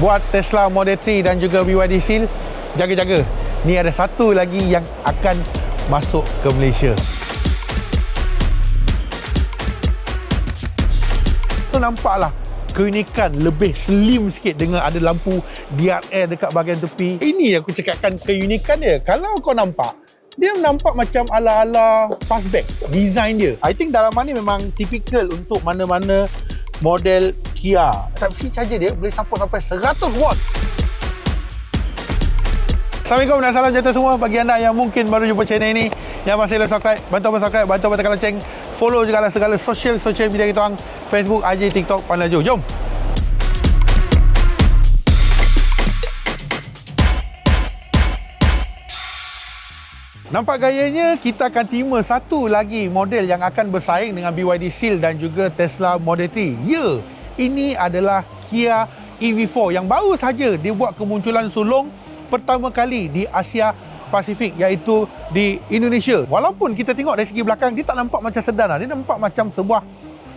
buat Tesla Model 3 dan juga BYD Seal jaga-jaga. Ni ada satu lagi yang akan masuk ke Malaysia. So nampaklah keunikan lebih slim sikit dengan ada lampu DRL dekat bahagian tepi. Ini aku cakapkan keunikan dia. Kalau kau nampak dia nampak macam ala-ala fastback design dia. I think dalaman ni memang typical untuk mana-mana model Kia tapi charger dia boleh support sampai 100 watt. Assalamualaikum dan salam sejahtera semua. Bagi anda yang mungkin baru jumpa channel ini yang masih belum subscribe bantu apa subscribe bantu apa tekan lonceng follow juga lah segala social social media kita orang. Facebook, IG, TikTok, Panlaju jom. Nampak gayanya kita akan terima satu lagi model yang akan bersaing dengan BYD Seal dan juga Tesla Model 3. Ya, ini adalah Kia EV4 yang baru saja dia buat kemunculan sulung pertama kali di Asia Pasifik iaitu di Indonesia. Walaupun kita tengok dari segi belakang dia tak nampak macam sedan, lah. dia nampak macam sebuah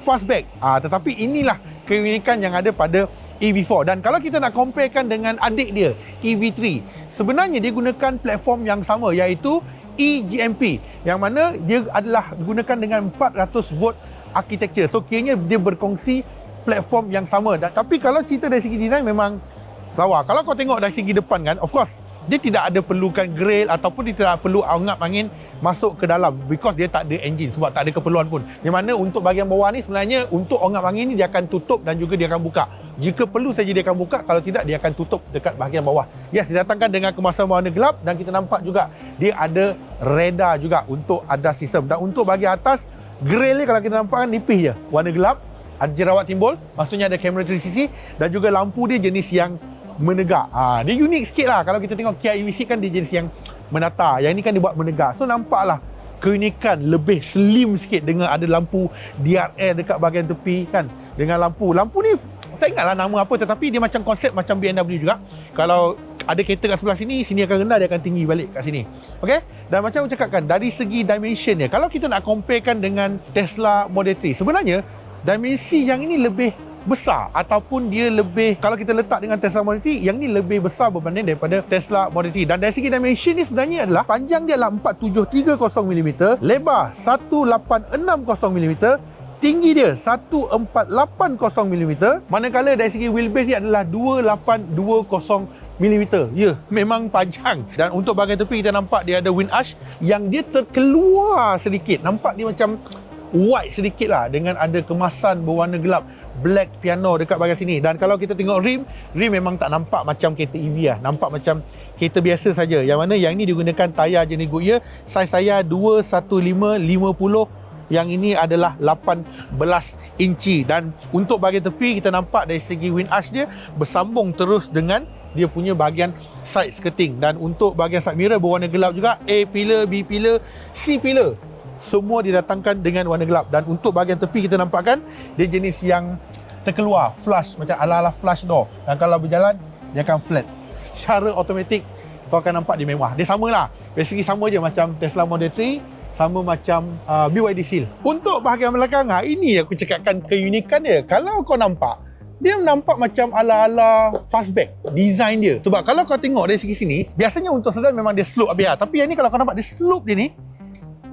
fastback. Ah, tetapi inilah keunikan yang ada pada EV4 dan kalau kita nak comparekan dengan adik dia EV3 sebenarnya dia gunakan platform yang sama iaitu eGMP yang mana dia adalah digunakan dengan 400 volt architecture. So kiranya dia berkongsi platform yang sama. Dan, tapi kalau cerita dari segi design memang lawa. Kalau kau tengok dari segi depan kan, of course dia tidak ada perlukan grill ataupun dia tidak perlu ongap angin masuk ke dalam because dia tak ada engine sebab tak ada keperluan pun. Yang mana untuk bahagian bawah ni sebenarnya untuk ongap angin ni dia akan tutup dan juga dia akan buka. Jika perlu saja dia akan buka, kalau tidak dia akan tutup dekat bahagian bawah. Yes, didatangkan dengan kemasan warna gelap dan kita nampak juga dia ada radar juga untuk ada sistem. Dan untuk bahagian atas, grill ni kalau kita nampak kan nipis je. Warna gelap, ada jerawat timbul, maksudnya ada kamera 360 dan juga lampu dia jenis yang menegak. Ha, dia unik sikit lah. Kalau kita tengok Kia EV6 kan dia jenis yang menata. Yang ini kan dia buat menegak. So nampaklah keunikan lebih slim sikit dengan ada lampu DRL dekat bahagian tepi kan. Dengan lampu. Lampu ni tak ingatlah nama apa tetapi dia macam konsep macam BMW juga. Kalau ada kereta kat sebelah sini, sini akan rendah, dia akan tinggi balik kat sini. Okay? Dan macam aku cakapkan, dari segi dimension dia, kalau kita nak comparekan dengan Tesla Model 3, sebenarnya dimensi yang ini lebih besar ataupun dia lebih kalau kita letak dengan Tesla Model T yang ni lebih besar berbanding daripada Tesla Model T dan dari segi dimension ni sebenarnya adalah panjang dia adalah 4730mm lebar 1860mm tinggi dia 1480mm manakala dari segi wheelbase dia adalah 2820 mm. Ya, memang panjang. Dan untuk bahagian tepi kita nampak dia ada wind arch yang dia terkeluar sedikit. Nampak dia macam white sedikit lah dengan ada kemasan berwarna gelap black piano dekat bahagian sini. Dan kalau kita tengok rim rim memang tak nampak macam kereta EV lah. Nampak macam kereta biasa saja. Yang mana yang ini digunakan tayar jenis Goodyear saiz tayar 215 50 yang ini adalah 18 inci. Dan untuk bahagian tepi kita nampak dari segi wind arch dia bersambung terus dengan dia punya bahagian side skirting. Dan untuk bahagian side mirror berwarna gelap juga A pillar, B pillar, C pillar semua didatangkan dengan warna gelap. Dan untuk bahagian tepi kita nampakkan dia jenis yang terkeluar. Flush macam ala-ala flush door. Dan kalau berjalan dia akan flat. Secara automatik kau akan nampak dia mewah. Dia samalah. Basically sama je macam Tesla Model 3 sama macam uh, BYD Seal. Untuk bahagian belakang ha, ini aku cakapkan keunikan dia. Kalau kau nampak dia nampak macam ala-ala fastback design dia. Sebab kalau kau tengok dari segi sini biasanya untuk sedan memang dia slope habis lah. tapi yang ni kalau kau nampak dia slope dia ni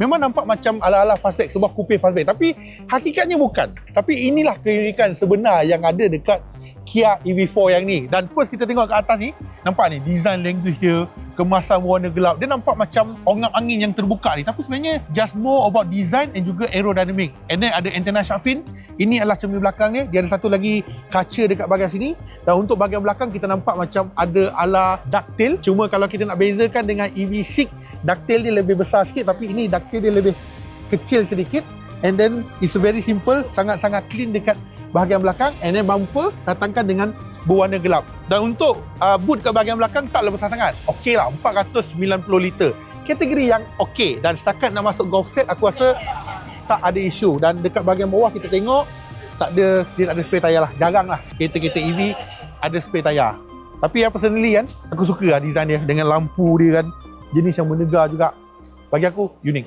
memang nampak macam ala-ala fastback sebuah coupe fastback tapi hakikatnya bukan. Tapi inilah keunikan sebenar yang ada dekat Kia EV4 yang ni. Dan first kita tengok kat atas ni nampak ni design language dia kemasan warna gelap. Dia nampak macam ongap angin yang terbuka ni. Tapi sebenarnya just more about design and juga aerodynamic. And then ada antenna shark fin ini adalah cermin belakang dia dia ada satu lagi kaca dekat bahagian sini dan untuk bahagian belakang kita nampak macam ada ala ducktail cuma kalau kita nak bezakan dengan EV6 ducktail dia lebih besar sikit tapi ini ducktail dia lebih kecil sedikit and then it's very simple sangat-sangat clean dekat bahagian belakang and then bumper datangkan dengan berwarna gelap. Dan untuk uh, boot kat bahagian belakang tak besar sangat. Okey lah, 490 liter. Kategori yang okey. Dan setakat nak masuk golf set, aku rasa tak ada isu. Dan dekat bahagian bawah kita tengok, tak ada dia tak ada spare tayar lah. Jarang lah kereta-kereta EV ada spare tayar. Tapi yang personally kan, aku suka lah design dia dengan lampu dia kan. Jenis yang menegar juga. Bagi aku, unik.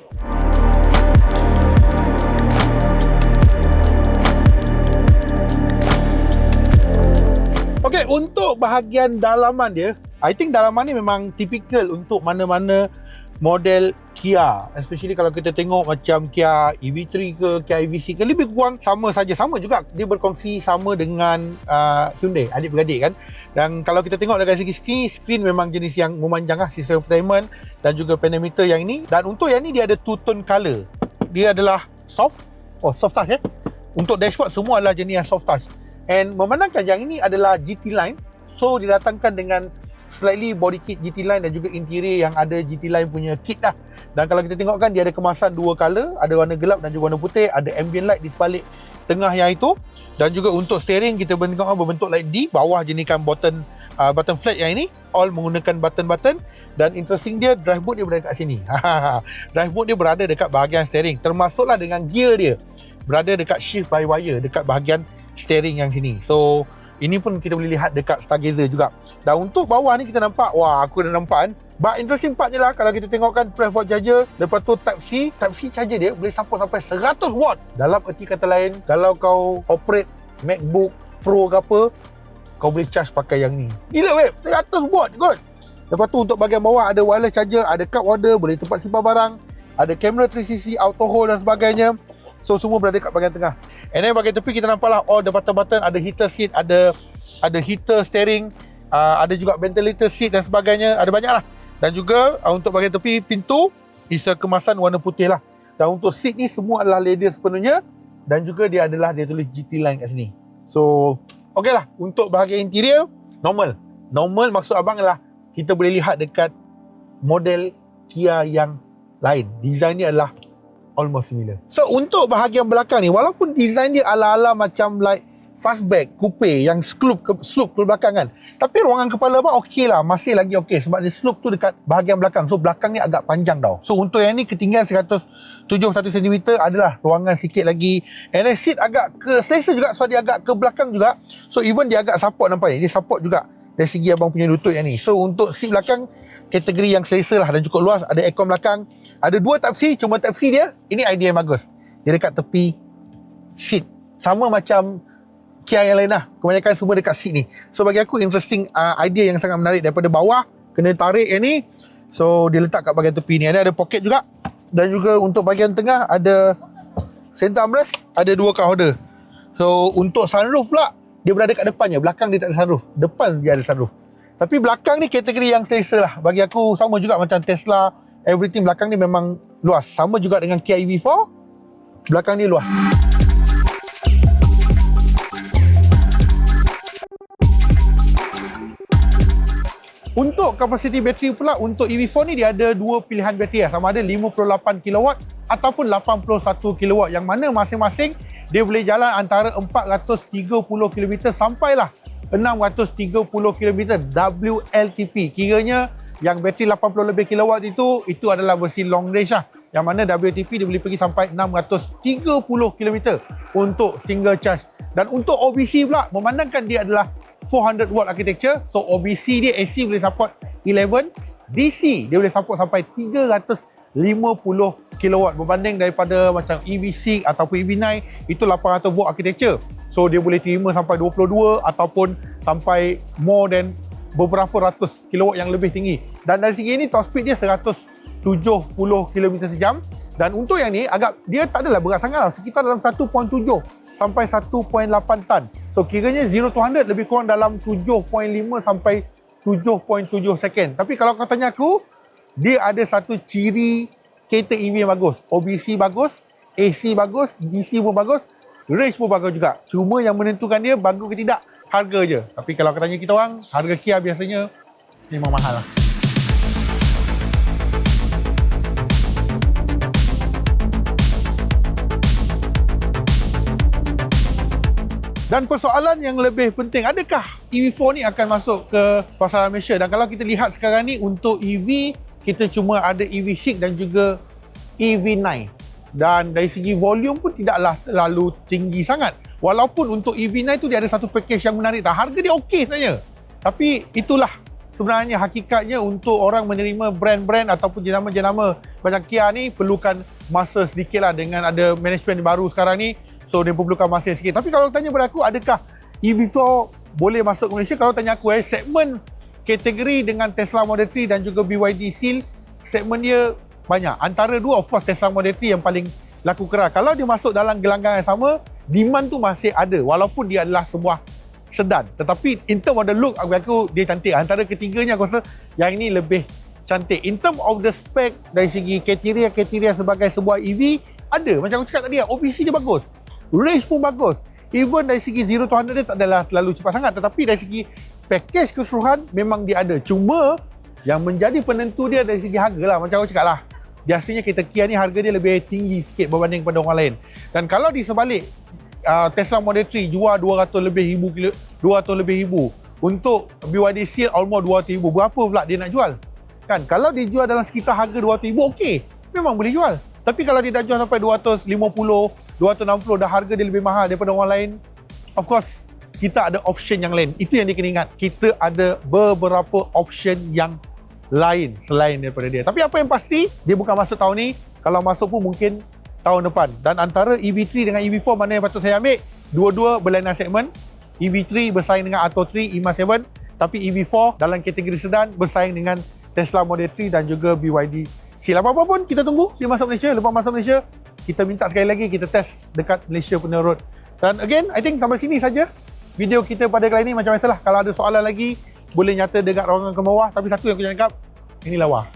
Baik, untuk bahagian dalaman dia, I think dalaman ni memang typical untuk mana-mana model Kia. Especially kalau kita tengok macam Kia EV3 ke Kia EV6 ke lebih kurang sama saja. Sama juga dia berkongsi sama dengan uh, Hyundai adik-beradik kan. Dan kalau kita tengok dari segi screen screen memang jenis yang memanjang lah sistem entertainment dan juga panometer yang ini. Dan untuk yang ni dia ada two tone color. Dia adalah soft. Oh soft touch eh. Untuk dashboard semua adalah jenis yang soft touch. And memandangkan yang ini adalah GT line. So didatangkan dengan slightly body kit GT Line dan juga interior yang ada GT Line punya kit lah. Dan kalau kita tengok kan dia ada kemasan dua color, ada warna gelap dan juga warna putih, ada ambient light di sebalik tengah yang itu dan juga untuk steering kita tengok berbentuk like D, bawah jenikan button uh, button flat yang ini all menggunakan button-button dan interesting dia drive mode dia berada kat sini. drive mode dia berada dekat bahagian steering termasuklah dengan gear dia berada dekat shift by wire dekat bahagian steering yang sini. So ini pun kita boleh lihat dekat Stargazer juga. Dan untuk bawah ni kita nampak, wah aku dah nampak kan. But interesting partnya lah kalau kita tengok kan press watt charger, lepas tu Type C, Type C charger dia boleh support sampai 100 watt. Dalam erti kata lain, kalau kau operate MacBook Pro ke apa, kau boleh charge pakai yang ni. Gila weh, 100 watt kot. Lepas tu untuk bahagian bawah ada wireless charger, ada cup holder, boleh tempat simpan barang, ada kamera 360, auto hold dan sebagainya. So semua berada kat bahagian tengah. And then bahagian tepi kita nampak lah all the button-button ada heater seat, ada ada heater steering, uh, ada juga ventilator seat dan sebagainya, ada banyak lah. Dan juga uh, untuk bahagian tepi pintu isa kemasan warna putih lah. Dan untuk seat ni semua adalah leather sepenuhnya dan juga dia adalah dia tulis GT line kat sini. So okey lah untuk bahagian interior normal. Normal maksud abang adalah kita boleh lihat dekat model Kia yang lain. Design ni adalah almost similar. So untuk bahagian belakang ni walaupun design dia ala-ala macam like fastback coupe yang slope ke slope ke belakang kan. Tapi ruangan kepala apa okey lah, masih lagi okey sebab dia slope tu dekat bahagian belakang. So belakang ni agak panjang tau. So untuk yang ni ketinggian 171 cm adalah ruangan sikit lagi. And then seat agak ke selesa juga so dia agak ke belakang juga. So even dia agak support nampak ni. Dia support juga dari segi abang punya lutut yang ni. So untuk seat belakang kategori yang selesa lah dan cukup luas ada aircon belakang ada dua C cuma C dia ini idea yang bagus dia dekat tepi seat sama macam Kia yang lain lah kebanyakan semua dekat seat ni so bagi aku interesting uh, idea yang sangat menarik daripada bawah kena tarik yang ni so dia letak kat bahagian tepi ni ada, ada pocket juga dan juga untuk bahagian tengah ada center armrest ada dua card holder so untuk sunroof pula dia berada kat depannya belakang dia tak ada sunroof depan dia ada sunroof tapi belakang ni kategori yang selesa lah. Bagi aku sama juga macam Tesla. Everything belakang ni memang luas. Sama juga dengan Kia EV4. Belakang ni luas. Untuk kapasiti bateri pula untuk EV4 ni dia ada dua pilihan bateri lah. Sama ada 58 kW ataupun 81 kW yang mana masing-masing dia boleh jalan antara 430 km sampailah 630 km WLTP. Kiranya yang bateri 80 lebih kilowatt itu itu adalah versi long range lah. Yang mana WLTP dia boleh pergi sampai 630 km untuk single charge. Dan untuk OBC pula memandangkan dia adalah 400 watt architecture. So OBC dia AC boleh support 11, DC dia boleh support sampai 350 kilowatt berbanding daripada macam EV6 ataupun EV9 itu 800 watt architecture. So dia boleh terima sampai 22 ataupun sampai more than beberapa ratus kilowatt yang lebih tinggi. Dan dari segi ini top speed dia 170 km sejam. Dan untuk yang ni agak dia tak adalah berat sangat lah. Sekitar dalam 1.7 sampai 1.8 ton. So kiranya 0 to 100 lebih kurang dalam 7.5 sampai 7.7 second. Tapi kalau kau tanya aku, dia ada satu ciri kereta EV yang bagus. OBC bagus, AC bagus, DC pun bagus range pun bagus juga. Cuma yang menentukan dia bagus ke tidak, harga je. Tapi kalau katanya kita orang, harga Kia biasanya memang mahal lah. Dan persoalan yang lebih penting, adakah EV4 ni akan masuk ke pasaran Malaysia? Dan kalau kita lihat sekarang ni untuk EV, kita cuma ada EV6 dan juga EV9 dan dari segi volume pun tidaklah terlalu tinggi sangat. Walaupun untuk EV9 tu dia ada satu package yang menarik dah. Harga dia okey sebenarnya. Tapi itulah sebenarnya hakikatnya untuk orang menerima brand-brand ataupun jenama-jenama macam Kia ni perlukan masa sedikit lah dengan ada management baru sekarang ni. So dia perlukan masa sikit. Tapi kalau tanya pada aku adakah EV4 boleh masuk ke Malaysia? Kalau tanya aku eh segmen kategori dengan Tesla Model 3 dan juga BYD Seal segmen dia banyak. Antara dua of course Tesla Model 3 yang paling laku keras. Kalau dia masuk dalam gelanggang yang sama demand tu masih ada. Walaupun dia adalah sebuah sedan. Tetapi in term of the look aku aku dia cantik. Antara ketiganya aku rasa yang ini lebih cantik. In term of the spec dari segi kriteria-kriteria sebagai sebuah EV ada. Macam aku cakap tadi OBC dia bagus range pun bagus. Even dari segi 0 to 100 dia tak adalah terlalu cepat sangat. Tetapi dari segi package keseluruhan memang dia ada. Cuma yang menjadi penentu dia dari segi harga lah. Macam aku cakap lah. Biasanya kereta Kia ni harga dia lebih tinggi sikit berbanding pada orang lain. Dan kalau di sebalik uh, Tesla Model 3 jual 200 lebih ribu kilo 200 lebih ribu. Untuk BYD Seal almost 200 ribu. Berapa pula dia nak jual? Kan? Kalau dia jual dalam sekitar harga 200 ribu okey. Memang boleh jual. Tapi kalau dia dah jual sampai 250 260 dah harga dia lebih mahal daripada orang lain. Of course kita ada option yang lain. Itu yang dia kena ingat. Kita ada beberapa option yang lain selain daripada dia. Tapi apa yang pasti dia bukan masuk tahun ni. Kalau masuk pun mungkin tahun depan. Dan antara EV3 dengan EV4 mana yang patut saya ambil? Dua-dua berlainan segmen. EV3 bersaing dengan Atto 3 IMA7 tapi EV4 dalam kategori sedan bersaing dengan Tesla Model 3 dan juga BYD Seal apa-apa pun kita tunggu. Dia masuk Malaysia lepas masuk Malaysia kita minta sekali lagi kita test dekat Malaysia punya road. Dan again I think sampai sini saja video kita pada kali ini. Macam biasalah kalau ada soalan lagi boleh nyata dekat ruangan ke bawah. Tapi satu yang aku cakap ini lawa.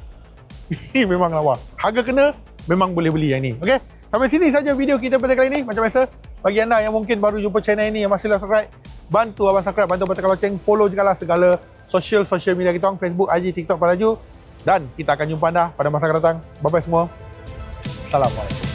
Ini memang lawa. Harga kena memang boleh beli yang ni okey? Sampai sini saja video kita pada kali ini. Macam biasa bagi anda yang mungkin baru jumpa channel ini yang masih belum subscribe bantu abang subscribe bantu baca loceng follow juga lah segala social social media kita orang Facebook IG TikTok Palaju. Dan kita akan jumpa anda pada masa akan datang. Bye bye semua. Assalamualaikum